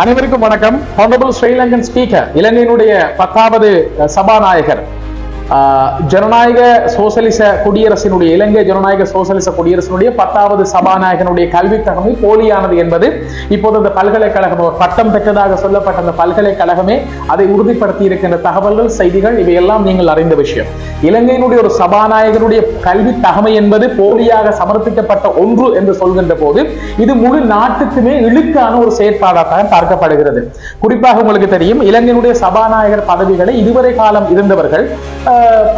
அனைவருக்கும் வணக்கம். Honourable Sri Lankan speaker இலங்கையினுடைய பத்தாவது சபாநாயகர். ஜனநாயக சோசலிச குடியரசினுடைய இலங்கை ஜனநாயக சோசலிச குடியரசினுடைய பத்தாவது சபாநாயகனுடைய கல்வி தகமை போலியானது என்பது இப்போது அந்த பல்கலைக்கழகம் ஒரு பட்டம் பெற்றதாக சொல்லப்பட்ட அந்த பல்கலைக்கழகமே அதை உறுதிப்படுத்தி இருக்கின்ற தகவல்கள் செய்திகள் இவையெல்லாம் நீங்கள் அறிந்த விஷயம். இலங்கையினுடைய ஒரு சபாநாயகனுடைய கல்வி தகமை என்பது போலியாக சமர்ப்பிக்கப்பட்ட ஒன்று என்று சொல்கின்ற போது இது முழு நாட்டுக்குமே இழுக்கான ஒரு செயற்பாடாக பார்க்கப்படுகிறது. குறிப்பாக உங்களுக்கு தெரியும் இலங்கையினுடைய சபாநாயகர் பதவிகளை இதுவரை காலம் இருந்தவர்கள்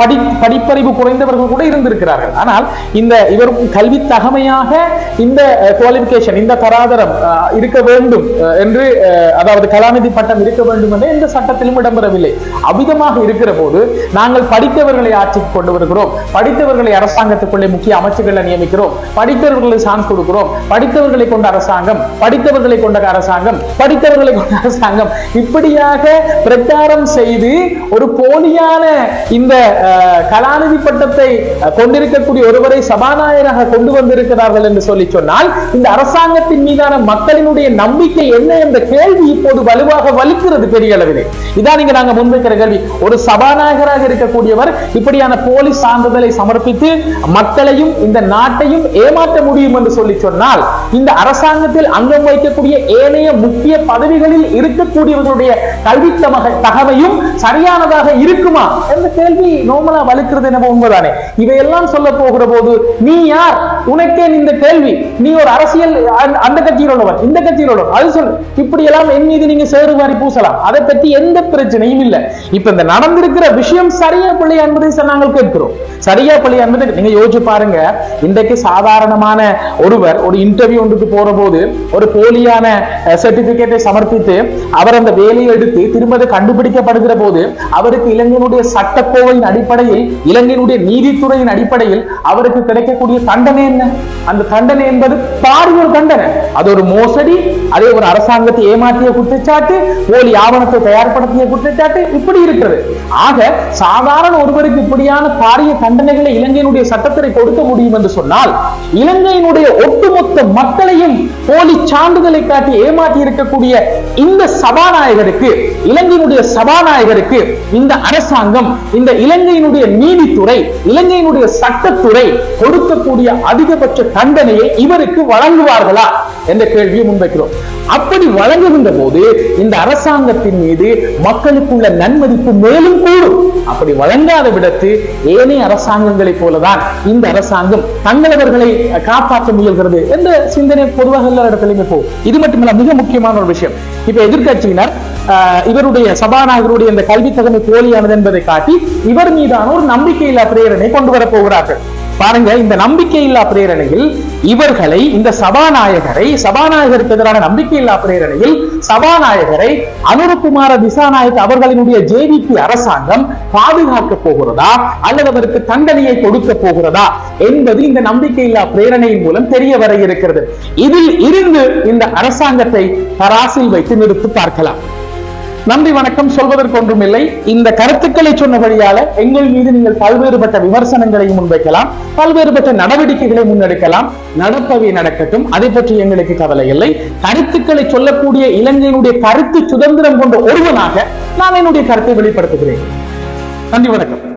படி படிப்பறிவு குறைந்தவர்கள் கூட இருந்திருக்கிறார்கள். ஆனால் இந்த இவர் கல்வி தகமையாக இந்த குவாலிபிகேஷன் இந்த தராதரம் இருக்க வேண்டும் என்று அதாவது கலாநிதி பட்டம் இருக்க வேண்டும் என்று எந்த சட்டத்திலும் இடம்பெறவில்லை. அமிதமாக இருக்கிற போது நாங்கள் படித்தவர்களை ஆட்சிக்கு கொண்டு வருகிறோம். படித்தவர்களை அரசாங்கத்துக்குள்ளே முக்கிய அமைச்சுகளை நியமிக்கிறோம். படித்தவர்களை சான்ஸ் கொடுக்கிறோம். படித்தவர்களை கொண்ட அரசாங்கம் படித்தவர்களை கொண்ட அரசாங்கம் படித்தவர்களை கொண்ட அரசாங்கம். இப்படியாக பிரச்சாரம் செய்து ஒரு போலியான இந்த இந்த கலாநிதி பட்டத்தை கொண்டிருக்கக்கூடிய ஒருவரை சபாநாயகராக கொண்டு வந்திருக்கிறார்கள் என்று சொல்லி சொன்னால் இந்த அரசாங்கத்தின் மீதான மக்களினுடைய நம்பிக்கை என்ன என்ற கேள்வி இப்போது வலுவாக வலுக்கிறது பெரிய அளவிலே. இதான் இங்க நாங்க முன்வைக்கிற கேள்வி. ஒரு சபாநாயகராக இருக்கக்கூடியவர் இப்படியான போலி சான்றிதழை சமர்ப்பித்து மக்களையும் இந்த நாட்டையும் ஏமாற்ற முடியும் என்று சொல்லி சொன்னால் இந்த அரசாங்கத்தில் அங்கம் வைக்கக்கூடிய ஏனைய முக்கிய பதவிகளில் இருக்கக்கூடியவர்களுடைய கல்வி தகவையும் சரியானதாக இருக்குமா? என்ற கேள்வி நோமலா வலுக்கிறது என்னவோ உண்மைதானே? இவையெல்லாம் சொல்ல போகிற போது நீ யார்? உனக்கே இந்த கேள்வி. நீ ஒரு அரசியல் அந்த- கட்சியில் உள்ளவன் இந்த கட்சியில் உள்ளவன். அது சொல்லு. இப்படி எல்லாம் என் மீது நீங்க சேறு மாதிரி பூசலாம். அதை பற்றி எந்த பிரச்சனையும் இல்லை. இப்ப இந்த நடந்திருக்கிற விஷயம் சரியா பிள்ளையா என்பதை சார் நாங்கள் கேட்கிறோம். சரியா பிள்ளையா என்பதை நீங்க யோசிச்சு பாருங்க. இன்றைக்கு சாதாரணமான ஒருவர் ஒரு இன்டர்வியூ ஒன்றுக்கு போற போது ஒரு போலியான சர்டிபிகேட்டை சமர்ப்பித்து அவர் அந்த வேலையை எடுத்து திரும்ப கண்டுபிடிக்கப்படுகிற போது அவருக்கு இளைஞனுடைய சட்டக்கோவை சட்டக்கோவையின் அடிப்படையில் இலங்கையினுடைய நீதித்துறையின் அடிப்படையில் அவருக்கு கிடைக்கக்கூடிய தண்டனை என்ன? அந்த தண்டனை என்பது பாரி ஒரு தண்டனை. அது ஒரு மோசடி அதே ஒரு அரசாங்கத்தை ஏமாற்றிய குற்றச்சாட்டு போலி ஆவணத்தை தயார்படுத்திய குற்றச்சாட்டு இப்படி இருக்கிறது. ஆக சாதாரண ஒருவருக்கு இப்படியான பாரிய தண்டனைகளை இலங்கையினுடைய சட்டத்திற்கு கொடுக்க முடியும் என்று சொன்னால் இலங்கையினுடைய ஒட்டுமொத்த மக்களையும் போலி சான்றிதழை காட்டி ஏமாற்றி இருக்கக்கூடிய இந்த சபாநாயகருக்கு இலங்கையினுடைய சபாநாயகருக்கு இந்த அரசாங்கம் இந்த இலங்கையினுடைய நீதித்துறை இலங்கையினுடைய சட்டத்துறை கொடுக்கக்கூடிய அதிகபட்ச தண்டனையை இவருக்கு வழங்குவார்களா என்ற கேள்வியை முன்வைக்கிறோம். அப்படி வழங்குகின்ற போது இந்த அரசாங்கத்தின் மீது மக்களுக்குள்ள நன்மதிப்பு மேலும் கூடும். அப்படி வழங்காத விடத்து ஏனைய அரசாங்கங்களைப் போலதான் இந்த அரசாங்கம் தங்களவர்களை காப்பாற்ற முயல்கிறது என்ற சிந்தனை பொதுவாக எல்லா இடத்துலையுமே போகும். இது மட்டுமல்ல மிக முக்கியமான ஒரு விஷயம். இப்ப எதிர்கட்சியினர் இவருடைய சபாநாயகருடைய இந்த கல்வி தகமை போலியானது என்பதை காட்டி இவர் மீதான ஒரு நம்பிக்கையில்லா பிரேரணை கொண்டு வர போகிறார்கள். பாருங்க இந்த நம்பிக்கையில்லா பிரேரணையில் இவர்களை இந்த சபாநாயகரை சபாநாயகருக்கு எதிரான நம்பிக்கையில்லா பிரேரணையில் சபாநாயகரை அனுரகுமார திசாநாயக் அவர்களினுடைய ஜேவிபி அரசாங்கம் பாதுகாக்க போகிறதா அல்லது அவருக்கு தண்டனையை கொடுக்க போகிறதா என்பது இந்த நம்பிக்கையில்லா பிரேரணையின் மூலம் தெரிய வர இருக்கிறது. இதில் இருந்து இந்த அரசாங்கத்தை தராசில் வைத்து நிறுத்தி பார்க்கலாம். நன்றி வணக்கம். சொல்வதற்கு ஒன்றுமில்லை இந்த கருத்துக்களை சொன்ன வழியால எங்கள் மீது நீங்கள் பல்வேறுபட்ட விமர்சனங்களை முன்வைக்கலாம். பல்வேறுபட்ட நடவடிக்கைகளை முன்னெடுக்கலாம். நடப்பவை நடக்கட்டும். அதை பற்றி எங்களுக்கு கவலை இல்லை. கருத்துக்களை சொல்லக்கூடிய இலங்கையினுடைய கருத்து சுதந்திரம் கொண்ட ஒருவனாக நான் என்னுடைய கருத்தை வெளிப்படுத்துகிறேன். நன்றி வணக்கம்.